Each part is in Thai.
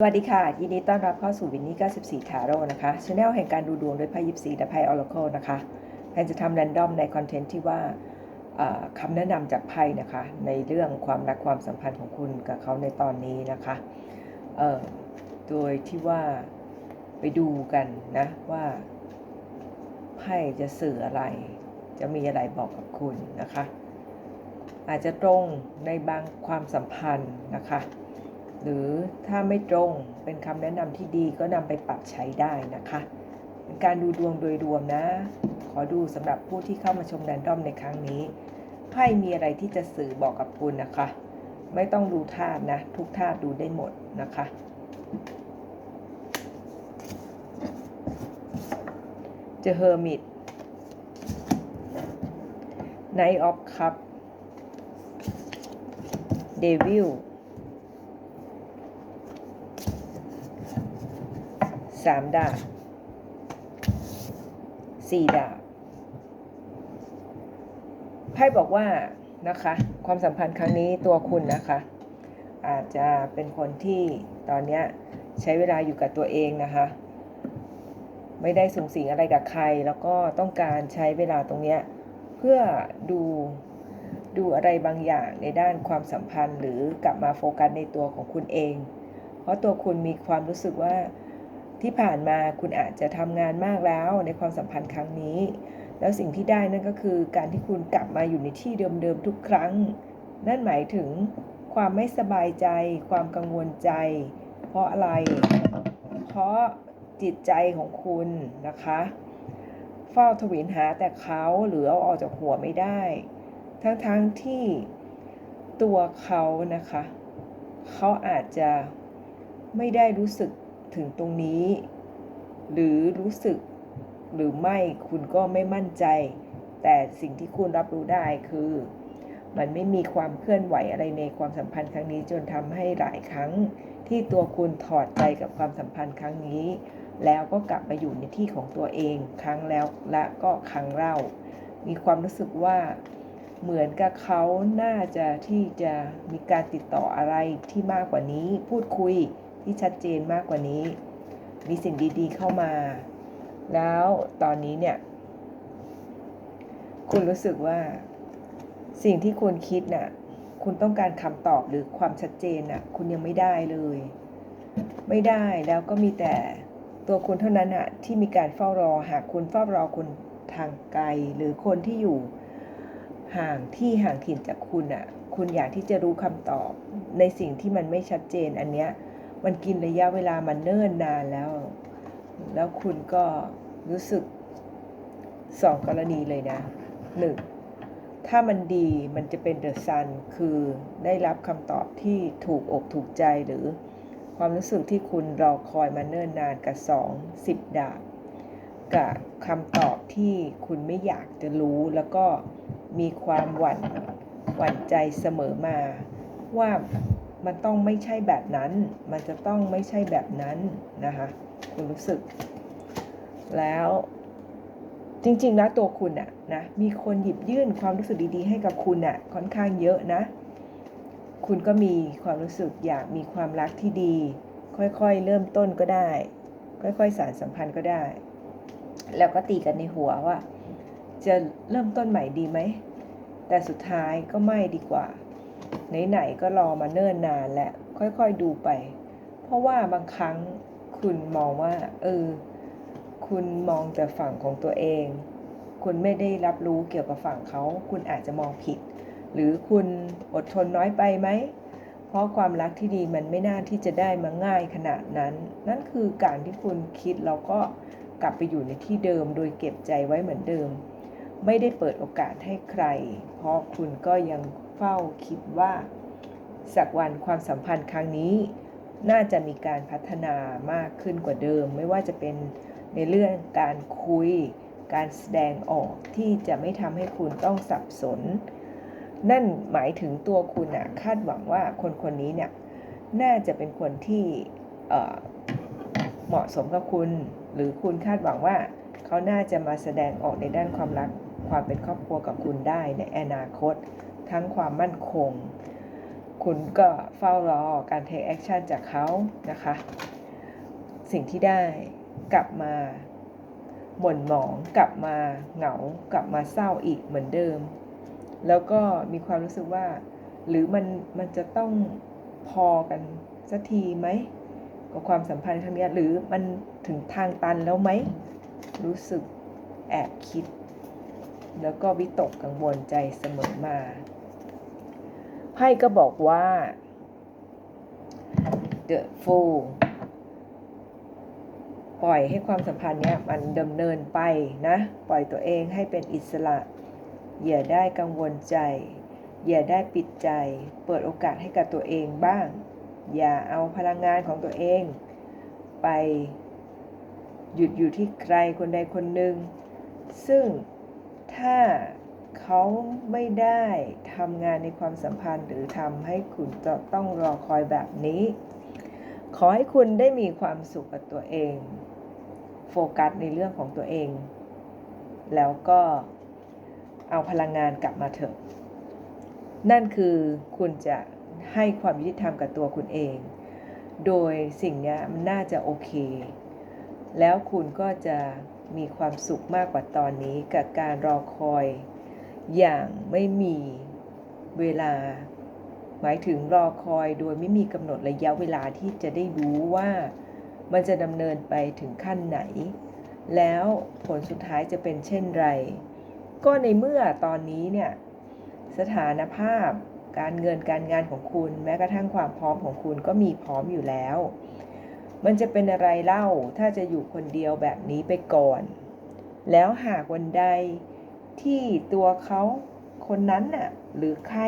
สวัสดีค่ะ ยินดีต้อนรับเข้าสู่วินนี่94ทาโร่นะคะช anel แห่งการดูดวงโดยไพ่ยิปซีและไพ่ออร์เคิลนะคะแพนจะทำแรนดอมในคอนเทนต์ที่ว่าคำแนะนำจากไพ่นะคะ ในเรื่องความรักความสัมพันธ์ของคุณกับเขาในตอนนี้นะคะโดยที่ว่าไปดูกันนะว่าไพ่จะสื่ออะไร จะมีอะไรบอกกับคุณนะคะ อาจจะตรงในบางความสัมพันธ์นะคะ หรือถ้าไม่ตรงเป็นคำแนะนำที่ดีก็นำไปปรับใช้ได้นะคะเป็นการดูดวงโดยรวมนะ ขอดูสำหรับผู้ที่เข้ามาชมแรนดอมในครั้งนี้ไพ่มีอะไรที่จะสื่อบอกกับคุณนะคะ ไม่ต้องดูธาตุนะ ทุกธาตุดูได้หมดนะคะ เจอเฮอร์มิต Knight of Cup Devil สามดาบสี่ดาบไพ่บอกว่านะคะ ความสัมพันธ์ครั้งนี้ตัวคุณนะคะ อาจจะเป็นคนที่ตอนนี้ใช้เวลาอยู่กับตัวเองนะคะ ไม่ได้สูงสิงอะไรกับใคร แล้วก็ต้องการใช้เวลาตรงนี้เพื่อดูดูอะไรบางอย่างในด้านความสัมพันธ์ หรือกลับมาโฟกัสในตัวของคุณเอง เพราะตัวคุณมีความรู้สึกว่า ที่ผ่านมาคุณอาจจะทำงานมากแล้วในความสัมพันธ์ครั้งนี้ แล้วสิ่งที่ได้นั่นก็คือการที่คุณกลับมาอยู่ในที่เดิมๆทุกครั้ง นั่นหมายถึงความไม่สบายใจ ความกังวลใจ เพราะอะไร เพราะจิตใจของคุณนะคะ เฝ้าทวินหาแต่เขาหรือเอาออกจากหัวไม่ได้ ทั้งๆทที่ตัวเขานะคะ เขาอาจจะไม่ได้รู้สึก ถึงตรงนี้ หรือรู้สึกหรือไม่คุณก็ไม่มั่นใจ แต่สิ่งที่คุณรับรู้ได้คือ มันไม่มีความเคลื่อนไหวอะไรในความสัมพันธ์ครั้งนี้ จนทำให้หลายครั้งที่ตัวคุณถอดใจกับความสัมพันธ์ครั้งนี้ แล้วก็กลับมาอยู่ในที่ของตัวเอง ครั้งแล้วและก็ครั้งเล่า มีความรู้สึกว่าเหมือนกับเขาน่าจะที่จะมีการติดต่ออะไรที่มากกว่านี้พูดคุย ที่ชัดเจนมากกว่านี้ มีสิ่งดีๆเข้ามา แล้วตอนนี้เนี่ย คุณรู้สึกว่า สิ่งที่คุณคิดน่ะ คุณต้องการคำตอบหรือความชัดเจนน่ะ คุณยังไม่ได้เลย ไม่ได้แล้วก็มีแต่ตัวคุณเท่านั้นน่ะที่มีการเฝ้ารอ หากคุณเฝ้ารอคนทางไกล หรือคนที่อยู่ห่างที่ห่างถิ่นจากคุณน่ะคุณอยากที่จะรู้คำตอบในสิ่งที่มันไม่ชัดเจนอันเนี้ย มันกินระยะเวลามันเนิ่นนานแล้ว แล้วคุณก็รู้สึกสองกรณีเลยนะหนึ่งถ้ามันดีมันจะเป็นเดอะซันคือได้รับคำตอบที่ถูกอกถูกใจหรือความรู้สึกที่คุณรอคอยมาเนิ่นนานกับสองสิบดาบกับคำตอบที่คุณไม่อยากจะรู้แล้วก็มีความหวั่นหวั่นใจเสมอมาว่า มันต้องไม่ใช่แบบนั้น มันจะต้องไม่ใช่แบบนั้นนะคะ คุณรู้สึก แล้วจริงๆนะตัวคุณอะนะมีคนหยิบยื่นความรู้สึกดีๆ ให้กับคุณอะค่อนข้างเยอะนะ คุณก็มีความรู้สึกอยากมีความรักที่ดี ค่อยๆ เริ่มต้นก็ได้ ค่อยๆ สารสัมพันธ์ก็ได้ แล้วก็ตีกันในหัวว่า จะเริ่มต้นใหม่ดีไหม แต่สุดท้ายก็ไม่ดีกว่า ไหนๆก็รอมาเนิ่นนานและค่อยๆดูไป เพราะว่าบางครั้งคุณมองว่า เออ คุณมองแต่ฝั่งของตัวเอง คุณไม่ได้รับรู้เกี่ยวกับฝั่งเขา คุณอาจจะมองผิด หรือคุณอดทนน้อยไปไหม เพราะความรักที่ดีมันไม่น่าที่จะได้มาง่ายขนาดนั้น นั่นคือการที่คุณคิดแล้วก็กลับไปอยู่ในที่เดิมโดยเก็บใจไว้เหมือนเดิม ไม่ได้เปิดโอกาสให้ใคร เพราะคุณก็ยัง เฝ้าคิดว่า สักวันความสัมพันธ์ครั้งนี้ น่าจะมีการพัฒนามากขึ้นกว่าเดิม ไม่ว่าจะเป็นในเรื่องการคุย การแสดงออกที่จะไม่ทำให้คุณต้องสับสน นั่นหมายถึงตัวคุณอะคาดหวังว่าคนคนนี้เนี่ยน่าจะเป็นคนที่เเหมาะสมกับคุณ หรือคุณคาดหวังว่าเขาน่าจะมาแสดงออกในด้านความรักความเป็นครอบครัวกับคุณได้ในอนาคต ทั้งความมั่นคง คุณก็เฝ้ารอการ take action จากเขานะคะ สิ่งที่ได้กลับมาหม่นหมองกลับมาเหงากลับมาเศร้าอีกเหมือนเดิม แล้วก็มีความรู้สึกว่า หรือมันมันจะต้องพอกันสักทีไหมกับความสัมพันธ์ครั้งนี้หรือมันถึงทางตันแล้วไหม รู้สึกแอบคิด แล้วก็วิตกกังวลใจเสมอมา ไพ่ก็บอกว่า The Fool ปล่อยให้ความสัมพันธ์เนี้ยมันดำเนินไปนะ ปล่อยตัวเองให้เป็นอิสระ อย่าได้กังวลใจ อย่าได้ปิดใจ เปิดโอกาสให้กับตัวเองบ้าง อย่าเอาพลังงานของตัวเอง ไปหยุดอยู่ที่ใครคนใดคนหนึ่ง ซึ่งถ้า เขาไม่ได้ทำงานในความสัมพันธ์ หรือทำให้คุณจะต้องรอคอยแบบนี้ ขอให้คุณได้มีความสุขกับตัวเอง โฟกัสในเรื่องของตัวเอง แล้วก็เอาพลังงานกลับมาเถอะ นั่นคือคุณจะให้ความยุติธรรมกับตัวคุณเอง โดยสิ่งนี้มันน่าจะโอเค แล้วคุณก็จะมีความสุขมากกว่าตอนนี้กับการรอคอย อย่างไม่มีเวลา หมายถึงรอคอยโดยไม่มีกำหนดระยะเวลาที่จะได้รู้ว่ามันจะดำเนินไปถึงขั้นไหน แล้วผลสุดท้ายจะเป็นเช่นไร ก็ในเมื่อตอนนี้เนี่ยสถานภาพการเงินการงานของคุณ แม้กระทั่งความพร้อมของคุณก็มีพร้อมอยู่แล้ว มันจะเป็นอะไรเล่าถ้าจะอยู่คนเดียวแบบนี้ไปก่อน แล้วหากวันใด ที่ตัวเขาคนนั้นน่ะหรือใคร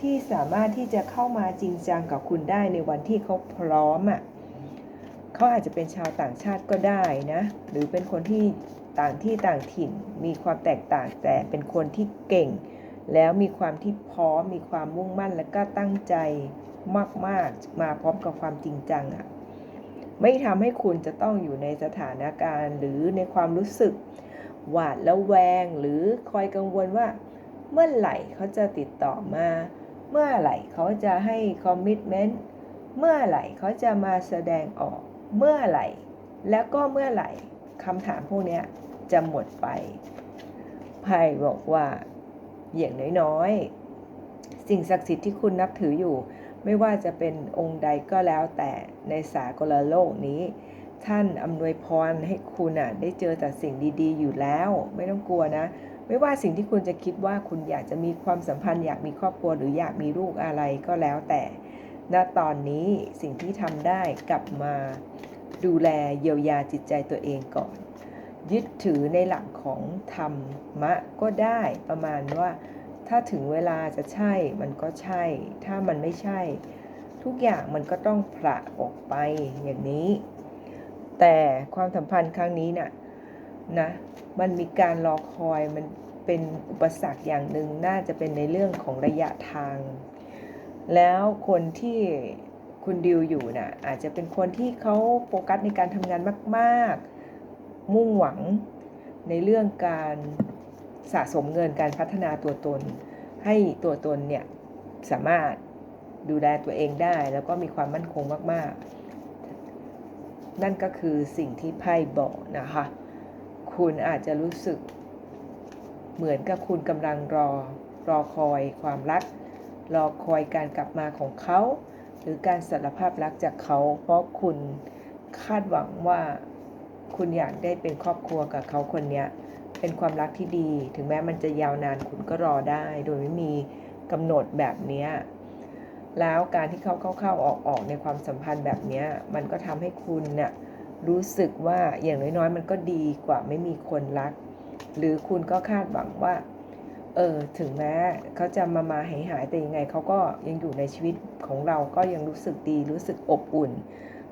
ที่สามารถที่จะเข้ามาจริงจังกับคุณได้ในวันที่เขาพร้อมอะเขาอาจจะเป็นชาวต่างชาติก็ได้นะ หรือเป็นคนที่ต่างที่ต่างถิ่น มีความแตกต่างแต่เป็นคนที่เก่ง แล้วมีความที่พร้อม มีความมุ่งมั่นและก็ตั้งใจมากๆ มาพร้อมกับความจริงจังอะ ไม่ทำให้คุณจะต้องอยู่ในสถานการณ์ หรือในความรู้สึก หวาดแล้วแวงหรือคอยกังวลว่า เมื่อไหร่เขาจะติดต่อมา เมื่อไหร่เขาจะให้คอมมิชเมนต์เมื่อไหร่เขาจะมาแสดงออก เมื่อไหร่ แล้วก็เมื่อไหร่คำถามพวกนี้จะหมดไปไพ่บอกว่าอย่างน้อยๆ สิ่งศักดิ์สิทธิ์ที่คุณนับถืออยู่ ไม่ว่าจะเป็นองค์ใดก็แล้วแต่ในสากลโลกนี้ ท่านอำนวยพรให้คุณอะได้เจอแต่สิ่งดีๆ อยู่แล้ว ไม่ต้องกลัวนะ ไม่ว่าสิ่งที่คุณจะคิดว่าคุณอยากจะมีความสัมพันธ์ อยากมีครอบครัวหรืออยากมีลูกอะไรก็แล้วแต่ณตอนนี้สิ่งที่ทำได้กลับมาดูแลเยียวยาจิตใจตัวเองก่อน ยึดถือในหลักของธรรมะก็ได้ประมาณว่าถ้าถึงเวลาจะใช่มันก็ใช่ ถ้ามันไม่ใช่ ทุกอย่างมันก็ต้องผละออกไปอย่างนี้ แต่ความสัมพันธ์ครั้งนี้น่ะนะมันมีการรอคอยมันเป็นอุปสรรคอย่างหนึ่งน่าจะเป็นในเรื่องของระยะทาง แล้วคนที่คุณดิวอยู่น่ะอาจจะเป็นคนที่เขาโฟกัสในการทำงานมาก ๆ มุ่งหวังในเรื่องการสะสมเงินการพัฒนาตัวตน ให้ตัวตนเนี่ยสามารถดูแลตัวเองได้ แล้วก็มีความมั่นคงมาก ๆ นั่นก็คือสิ่งที่ไพ่บอกนะคะ คุณอาจจะรู้สึก เหมือนกับคุณกำลังรอ รอคอยความรัก รอคอยการกลับมาของเขา หรือการสารภาพรักจากเขา เพราะคุณคาดหวังว่าคุณอยากได้เป็นครอบครัวกับเขาคนนี้เป็นความรักที่ดี ถึงแม้มันจะยาวนานคุณก็รอได้ โดยไม่มีกำหนดแบบนี้ แล้วการที่เขาเข้าๆออกๆในความสัมพันธ์แบบนี้มันก็ทำให้คุณเนี่ยรู้สึกว่าอย่างน้อยๆ มันก็ดีกว่าไม่มีคนรัก หรือคุณก็คาดหวังว่า เออ ถึงแม้เขาจะมามาหายหายแต่ยังไงเขาก็ยังอยู่ในชีวิตของเราก็ยังรู้สึกดีรู้สึกอบอุ่น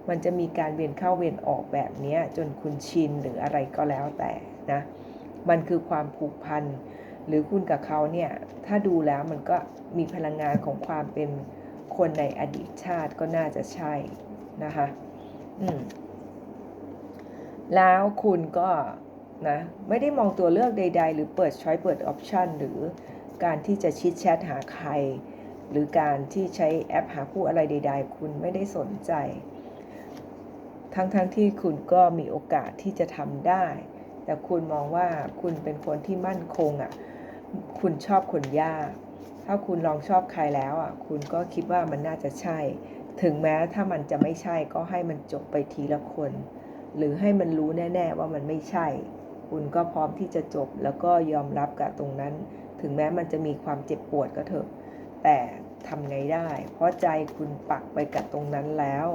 มันจะมีการเวียนเข้าเวียนออกแบบนี้จนคุณชินหรืออะไรก็แล้วแต่นะ มันคือความผูกพันหรือคุณกับเขาเนี่ย ถ้าดูแล้วมันก็มีพลังงานของความเป็น คนในอดีตชาติก็น่าจะใช่นะคะอืมแล้วคุณก็นะไม่ได้มองตัวเลือกใด ๆ หรือเปิดช้อยเปิดออปชันหรือการที่จะชิดแชทหาใคร หรือการที่ใช้แอปหาคู่อะไรใด ๆ คุณไม่ได้สนใจ ทั้งๆทที่คุณก็มีโอกาสที่จะทำได้ แต่คุณมองว่าคุณเป็นคนที่มั่นคงอะ่ะ คุณชอบคนยาก ถ้าคุณลองชอบใครแล้วอะคุณก็คิดว่ามันน่าจะใช่ ถึงแม้ถ้ามันจะไม่ใช่ก็ให้มันจบไปทีละคน หรือให้มันรู้แน่ ๆ ว่ามันไม่ใช่ คุณก็พร้อมที่จะจบแล้วก็ยอมรับกับตรงนั้น ถึงแม้มันจะมีความเจ็บปวดก็เถอะ แต่ทำไงได้ เพราะใจคุณปักไปกับตรงนั้นแล้ว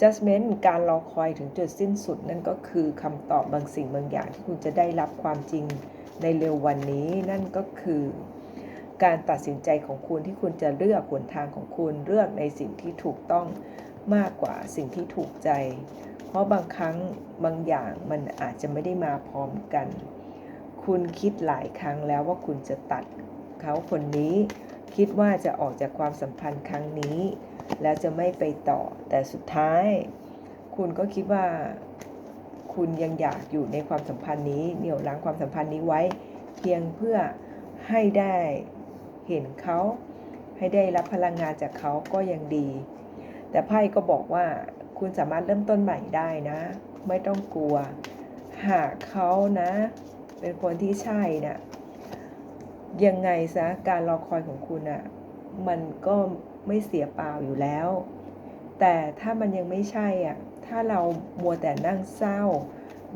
judgment การรอคอยถึงจุดสิ้นสุดนั่นก็คือคำตอบบางสิ่งบางอย่างที่คุณจะได้รับความจริงในเร็ววันนี้นั่นก็คือ การตัดสินใจของคุณที่คุณจะเลือกหนทางของคุณเลือกในสิ่งที่ถูกต้องมากกว่าสิ่งที่ถูกใจ เพราะบางครั้งบางอย่างมันอาจจะไม่ได้มาพร้อมกัน คุณคิดหลายครั้งแล้วว่าคุณจะตัดเขาคนนี้ คิดว่าจะออกจากความสัมพันธ์ครั้งนี้ แล้วจะไม่ไปต่อ แต่สุดท้าย คุณก็คิดว่า คุณยังอยากอยู่ในความสัมพันธ์นี้เหนี่ยวรั้งความสัมพันธ์นี้ไว้ เพียงเพื่อให้ได้ เห็นเขาให้ได้รับพลังงานจากเขาก็ยังดี แต่ไพ่ก็บอกว่าคุณสามารถเริ่มต้นใหม่ได้นะ ไม่ต้องกลัว หากเขานะ เป็นคนที่ใช่นะ่ยังไงซะการรอคอยของคุณอะ่ะมันก็ไม่เสียเปล่าอยู่แล้ว แต่ถ้ามันยังไม่ใช่อะถ้าเรามัวแต่นั่งเศร้า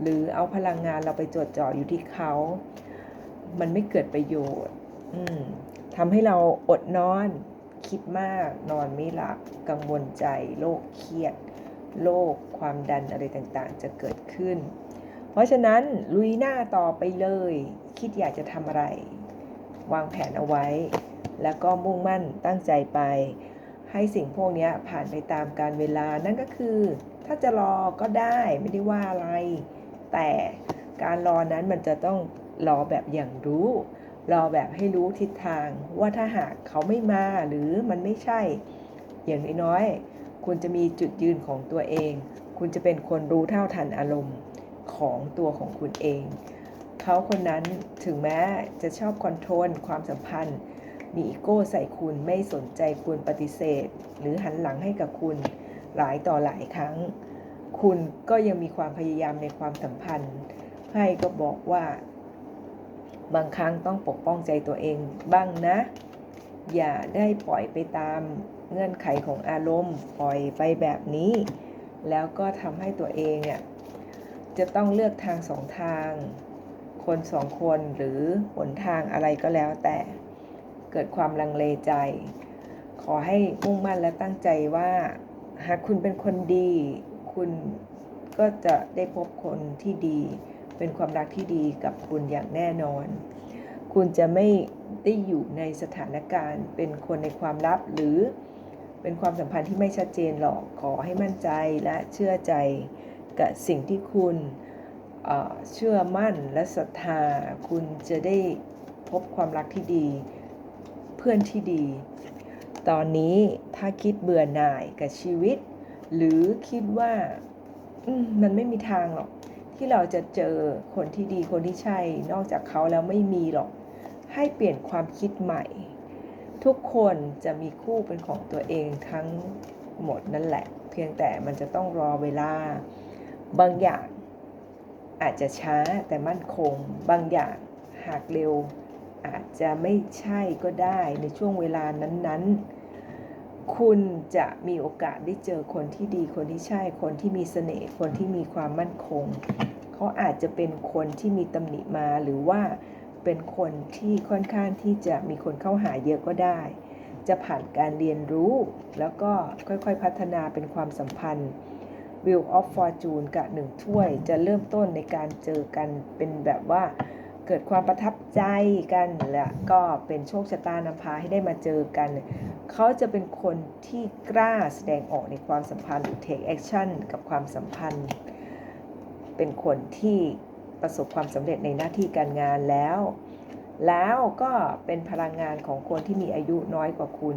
หรือเอาพลังงานเราไปจดจ่ออยู่ที่เขา มันไม่เกิดประโยชน์ ทำให้เราอดนอน คิดมาก นอนไม่หลับ กังวลใจ โรคเครียด โรคความดันอะไรต่างๆ จะเกิดขึ้น เพราะฉะนั้นลุยหน้าต่อไปเลย คิดอยากจะทำอะไร วางแผนเอาไว้ แล้วก็มุ่งมั่นตั้งใจไป ให้สิ่งพวกนี้ผ่านไปตามการเวลา นั่นก็คือ ถ้าจะรอก็ได้ไม่ได้ว่าอะไร แต่การรอนั้นมันจะต้องรอแบบอย่างรู้ รอแบบให้รู้ทิศทางว่าถ้าหากเขาไม่มาหรือมันไม่ใช่ อย่างน้อยๆคุณจะมีจุดยืนของตัวเอง คุณจะเป็นคนรู้เท่าทันอารมณ์ของตัวของคุณเอง เขาคนนั้นถึงแม้จะชอบคอนโทรลความสัมพันธ์ มีอีโก้ใส่คุณไม่สนใจคุณปฏิเสธ หรือหันหลังให้กับคุณหลายต่อหลายครั้ง คุณก็ยังมีความพยายามในความสัมพันธ์ไพ่ก็บอกว่า บางครั้งต้องปกป้องใจตัวเองบ้างนะ อย่าได้ปล่อยไปตามเงื่อนไขของอารมณ์ปล่อยไปแบบนี้ แล้วก็ทำให้ตัวเองเนี่ยจะต้องเลือกทางสองทาง คนสองคนหรือหนทางอะไรก็แล้วแต่เกิดความลังเลใจ ขอให้มุ่งมั่นและตั้งใจว่า หากคุณเป็นคนดี คุณก็จะได้พบคนที่ดี เป็นความรักที่ดีกับคุณอย่างแน่นอน คุณจะไม่ได้อยู่ในสถานการณ์ เป็นคนในความลับหรือเป็นความสัมพันธ์ที่ไม่ชัดเจนหรอกขอให้มั่นใจและเชื่อใจกับสิ่งที่คุณเชื่อมั่นและศรัทธา คุณจะได้พบความรักที่ดี เพื่อนที่ดี ตอนนี้ถ้าคิดเบื่อหน่ายกับชีวิต หรือคิดว่ามมันไม่มีทางหรอก ที่เราจะเจอคนที่ดีคนที่ใช่ นอกจากเขาแล้วไม่มีหรอก ให้เปลี่ยนความคิดใหม่ ทุกคนจะมีคู่เป็นของตัวเองทั้งหมดนั่นแหละ เพียงแต่มันจะต้องรอเวลา บางอย่างอาจจะช้าแต่มั่นคง บางอย่างหากเร็ว อาจจะไม่ใช่ก็ได้ในช่วงเวลานั้นๆ คุณจะมีโอกาสได้เจอคนที่ดีคนที่ใช่คนที่มีเสน่ห์คนที่มีความมั่นคง เขาอาจจะเป็นคนที่มีตำหนิมาหรือว่าเป็นคนที่ค่อนข้างที่จะมีคนเข้าหาเยอะก็ได้ จะผ่านการเรียนรู้ แล้วก็ค่อยๆพัฒนาเป็นความสัมพันธ์ Wheel of Fortune กับหนึ่งถ้วยจะเริ่มต้นในการเจอกันเป็นแบบว่า เกิดความประทับใจกันและก็เป็นโชคชะตานำพาให้ได้มาเจอกัน เขาจะเป็นคนที่กล้าแสดงออกในความสัมพันธ์หรือ take action กับความสัมพันธ์ เป็นคนที่ประสบความสำเร็จในหน้าที่การงานแล้ว แล้วก็เป็นพลังงานของคนที่มีอายุน้อยกว่าคุณ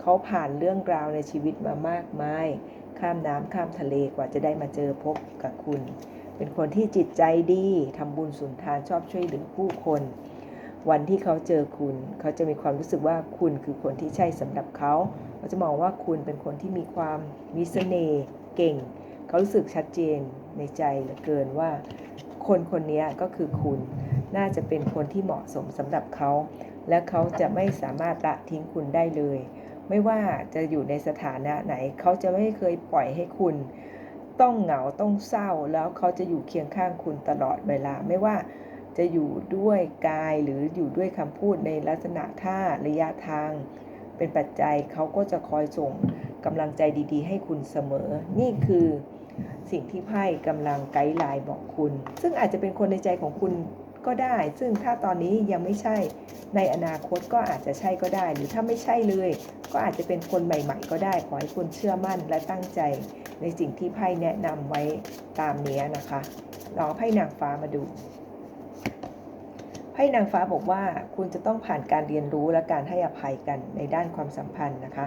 เขาผ่านเรื่องราวในชีวิตมามากมาย ข้ามน้ำข้ามทะเลกว่าจะได้มาเจอพบกับคุณ เป็นคนที่จิตใจดีทำบุญสุนทานชอบช่วยเหลือผู้คน วันที่เขาเจอคุณ เขาจะมีความรู้สึกว่าคุณคือคนที่ใช่สำหรับเขาเขาจะมองว่าคุณเป็นคนที่มีความมีเสน่ห์เก่ง เขารู้สึกชัดเจนในใจเหลือเกินว่า คนคนนี้ก็คือคุณ น่าจะเป็นคนที่เหมาะสมสำหรับเขา และเขาจะไม่สามารถละทิ้งคุณได้เลย ไม่ว่าจะอยู่ในสถานะไหน เขาจะไม่เคยปล่อยให้คุณ ต้องเหงาต้องเศร้าแล้วเขาจะอยู่เคียงข้างคุณตลอดเวลาไม่ว่าจะอยู่ด้วยกายหรืออยู่ด้วยคำพูดในลักษณะท่าระยะทาง เป็นปัจจัยเขาก็จะคอยส่งกำลังใจดีๆ ให้คุณเสมอ นี่คือสิ่งที่ไพ่กำลังไกด์ไลน์บอกคุณ ซึ่งอาจจะเป็นคนในใจของคุณ ก็ได้ ซึ่งถ้าตอนนี้ยังไม่ใช่ ในอนาคตก็อาจจะใช่ก็ได้ หรือถ้าไม่ใช่เลย ก็อาจจะเป็นคนใหม่ ๆ ก็ได้ ขอให้คุณเชื่อมั่นและตั้งใจ ในสิ่งที่ไพ่แนะนำไว้ตามนี้นะคะลองไพ่นางฟ้ามาดูไพ่นางฟ้าบอกว่าคุณจะต้องผ่านการเรียนรู้และการให้อภัยกันในด้านความสัมพันธ์นะคะ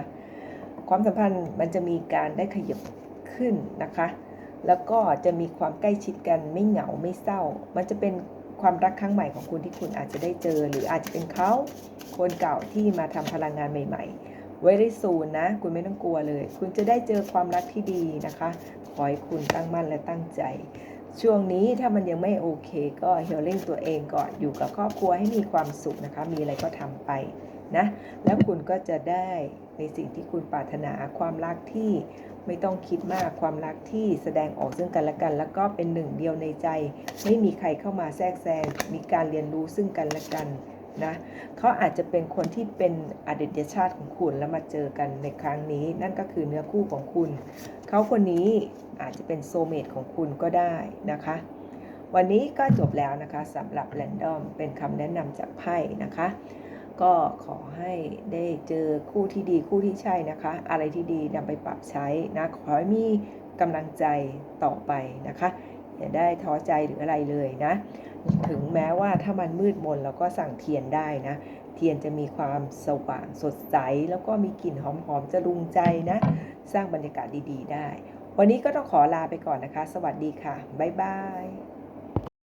ความสัมพันธ์มันจะมีการได้ขยับขึ้นนะคะ แล้วก็จะมีความใกล้ชิดกันไม่เหงาไม่เศร้า มันจะเป็น ความรักครั้งใหม่ของคุณที่คุณอาจจะได้เจอ หรืออาจจะเป็นเขาคนเก่าที่มาทำพลังงานใหม่ ๆ ไว้ได้ซูนนะ คุณไม่ต้องกลัวเลย คุณจะได้เจอความรักที่ดีนะคะ ขอให้คุณตั้งมั่นและตั้งใจ ช่วงนี้ถ้ามันยังไม่โอเค ก็เฮลลิ่งตัวเองก่อนอยู่กับครอบครัวให้มีความสุขนะคะ มีอะไรก็ทำไปนะ แล้วคุณก็จะได้ ในสิ่งที่คุณปรารถนาความรักที่ไม่ต้องคิดมากความรักที่แสดงออกซึ่งกันและกัน แล้วก็เป็นหนึ่งเดียวในใจ ไม่มีใครเข้ามาแทรกแซงมีการเรียนรู้ซึ่งกันและกันนะเขาอาจจะเป็นคนที่เป็นอดีตชาติของคุณแล้วมาเจอกันในครั้งนี้ นั่นก็คือเนื้อคู่ของคุณ เขาคนนี้อาจจะเป็นโซเมตของคุณก็ได้นะคะ วันนี้ก็จบแล้วนะคะสำหรับแรนดอมเป็นคำแนะนำจากไพ่นะคะ ก็ขอให้ได้เจอคู่ที่ดีคู่ที่ใช่นะคะ อะไรที่ดีนำไปปรับใช้นะขอให้มีกำลังใจต่อไปนะคะอย่าได้ท้อใจหรืออะไรเลยนะ ถึงแม้ว่าถ้ามันมืดมนเราก็สั่งเทียนได้นะ เทียนจะมีความสว่างสดใส แล้วก็มีกลิ่นหอมๆจะรุงใจนะ สร้างบรรยากาศดีๆ ได้ วันนี้ก็ต้องขอลาไปก่อนนะคะ สวัสดีค่ะ บ๊ายบาย